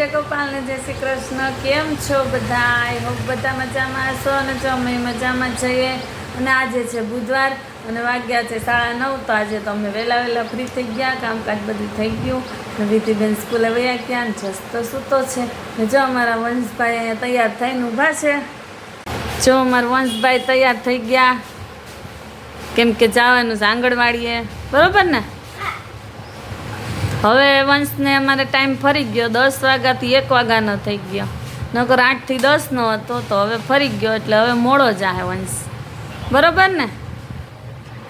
જય ગોપાલ ને જય શ્રી કૃષ્ણ. કેમ છો બધા? આઈ હોપ બધા મજામાં હશો અને જો અમે મજામાં જઈએ અને આજે છે બુધવાર અને વાગ્યા છે સાડા નવ, તો આજે તો અમે વહેલા વહેલા ફ્રી થઈ ગયા. કામકાજ બધું થઈ ગયું. ને વિધિબેન સ્કૂલે વયા ગયા ને જસ તો સૂતો છે. ને જો અમારા વંશભાઈ અહીંયા તૈયાર થઈને ઊભા છે. જો અમારા વંશભાઈ તૈયાર થઈ ગયા. કેમ કે જવાનું છે આંગણવાડીએ. બરાબર ને? હવે વંશને અમારે ટાઈમ ફરી ગયો, દસ વાગ્યાથી એક વાગ્યાનો થઈ ગયો. નકર આઠથી દસનો હતો, તો હવે ફરી ગયો, એટલે હવે મોડો જાહે વંશ બરોબર ને?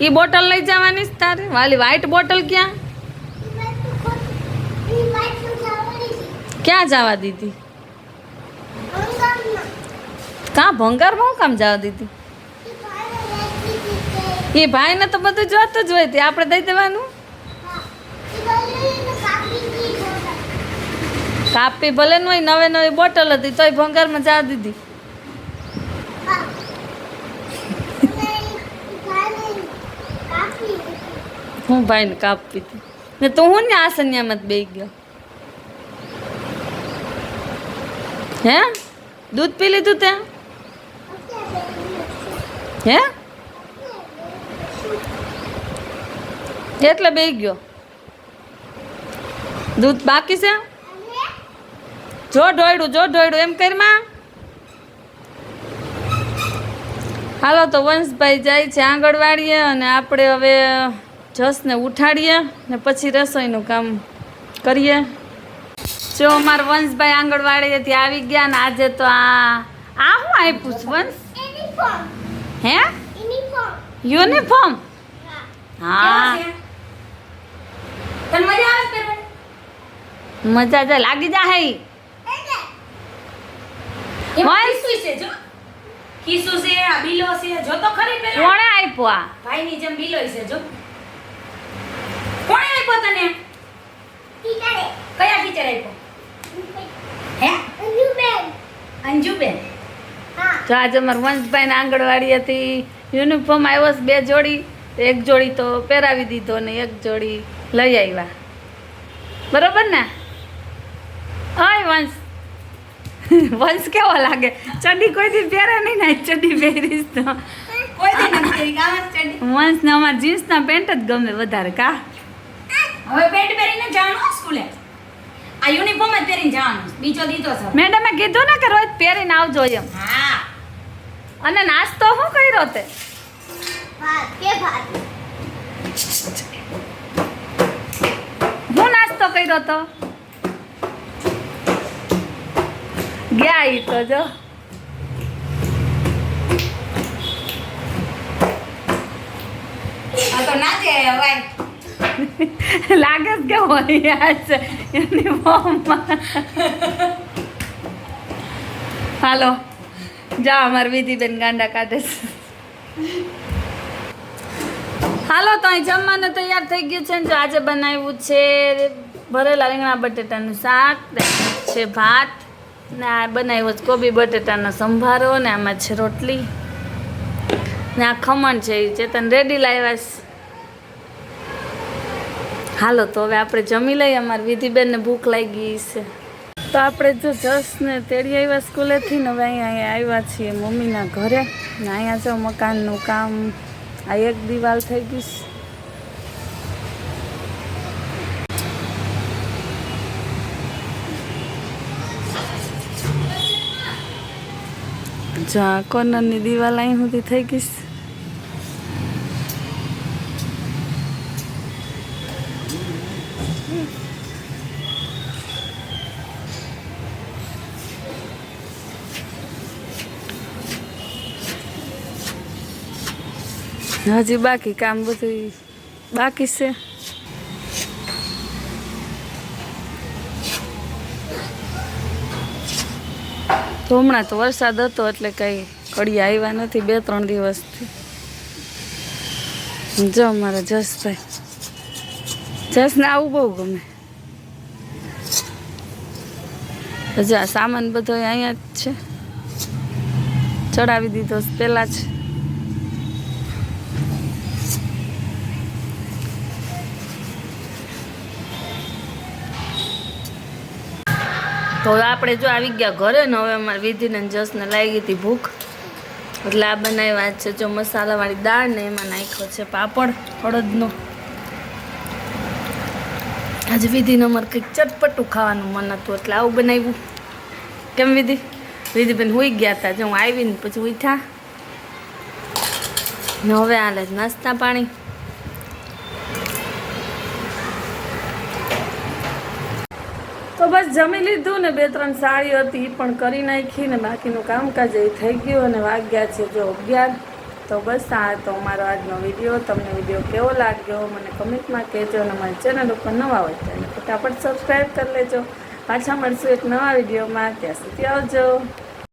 એ બોટલ લઈ જવાની જ તારે? વાલી વ્હાઈટ બોટલ ક્યાં? ક્યાં જવા દીધી? કાં ભંગારમાં હું કામ જવા દીધી? એ ભાઈને તો બધું જોતું જ હોય આપણે દઈ દેવાનું? કાપી, ભલે ન હોય નવે નવી બોટલ હતી, તોય ભંગારમાં જા દીધી. હું ભાઈને કાપી હતી. ને તું હું ને આ જ બે ગયો? હે? દૂધ પી લીધું ત્યાં? હે? એટલે બે ગયો. દૂધ બાકી છે? જો ઢોયડું જો ઢોયડું એમ કરમાં હાલો તો વંશભાઈ જાય છે આંગણવાડીએ અને આપણે હવે જસને ઉઠાડીએ ને પછી રસોઈનું કામ કરીએ. જો અમારા વંશભાઈ આંગણવાડીએથી આવી ગયા ને આજે તો આ આ હું આપ્યું છે વંશ? હે? યુનિફોર્મ? હા. મજા જ લાગી જા હે છે જો. ખીસું છે આ બિલો છે જો તો ખરી પેલા. કોણે આપ્યો આ? ભાઈની જેમ બિલો છે જો. કોણે આપ્યો તને? કયા ટીચર આપ્યો? હે? અંજુબેન. જો આજે અમારા વંશભાઈને આંગણવાડી હતી. યુનિફોર્મ આવ્યો છે બે જોડી. એક જોડી તો પહેરાવી દીધો ને એક જોડી લઈ આવ્યા. બરોબર ને? હા વંશ વંશ કેવો લાગે? ચડ્ડી કોઈ દી પહેરે નહીં ને ચડ્ડી પહેરીશ તો. ચડી. વંશને અમારા જીન્સના પેન્ટ જ ગમે વધારે કા હવે પેન્ટ પહેરીને જાણો સ્કૂલે? આ યુનિફોર્મ જ પહેરીને જવાનું બીજો દીધો છે. મેડમે કીધું ને કે રોજ પહેરીને આવજો એમ. હા. અને નાસ્તો શું કર્યો તે? હું નાસ્તો કર્યો તો? ગયા ઈ તો જો. લાગે જ કે હોય એની હાલો જા અમારી વિધિબેન ગાંડા કાઢે હાલો તો અહીં જમવાનું તૈયાર થઈ ગયું છે ને જો આજે બનાવ્યું છે ભરેલા રીંગણા બટેટાનું શાક છે ભાત ને આ બનાવ્યો છે કોબી બટેટાનો સંભારો ને આમાં છે રોટલી. ને આ ખમણ છે એ ચેતન રેડી લાવ્યા છે. હાલો, તો હવે આપણે જમી લઈએ. અમારી વિધિબેનને ભૂખ લાગી છે. તો આપણે જો જસને તેડી આવ્યા સ્કૂલેથી ને હવે અહીંયા અહીંયા આવ્યા છીએ મમ્મીના ઘરે. ને અહીંયા જો મકાનનું કામ, આ એક દિવાલ થઈ ગઈ છે. જો આ કોર્નરની દિવાલ અહીં સુધી થઈ ગઈ હજી બાકી કામ બધું બાકી છે. હમણાં તો વરસાદ હતો એટલે કંઈ કડી આવ્યા નથી બે, ત્રણ દિવસથી. જો મારા જસભાઈ. જસને આવું બહુ ગમે. હજી સામાન બધો અહીંયા જ છે. ચડાવી દીધો પહેલાં જ. તો આપણે જો આવી ગયા ઘરે ને હવે અમારે વિધિને જસને લાગી હતી ભૂખ. એટલે આ બનાવ્યા છે જો મસાલાવાળી દાળ ને એમાં નાખ્યો છે પાપડ, હળદનો. આજે વિધિને અમારે કંઈક ચટપટું ખાવાનું મન હતું, એટલે આવું બનાવ્યું. કેમ વિધિ? વિધિબેન હોઈ ગયા હતા જો હું આવીને પછી ઉઠ્યા. ને હવે હાલે નાસ્તા પાણી. તો બસ જમી લીધું ને બે ત્રણ સાડી હતી પણ કરી નાખી ને બાકીનું કામકાજ એ થઈ ગયું અને વાગ્યા છે જો અગિયાર. તો બસ આ તો અમારો આજનો વીડિયો. તમને વીડિયો કેવો લાગ્યો મને કમેન્ટમાં કહેજો અને મારી ચેનલ ઉપર નવા હોય તો ફટાફટ સબસ્ક્રાઈબ કરી લેજો. પાછા મળશું એક નવા વિડીયોમાં. ત્યાં સુધી આવજો.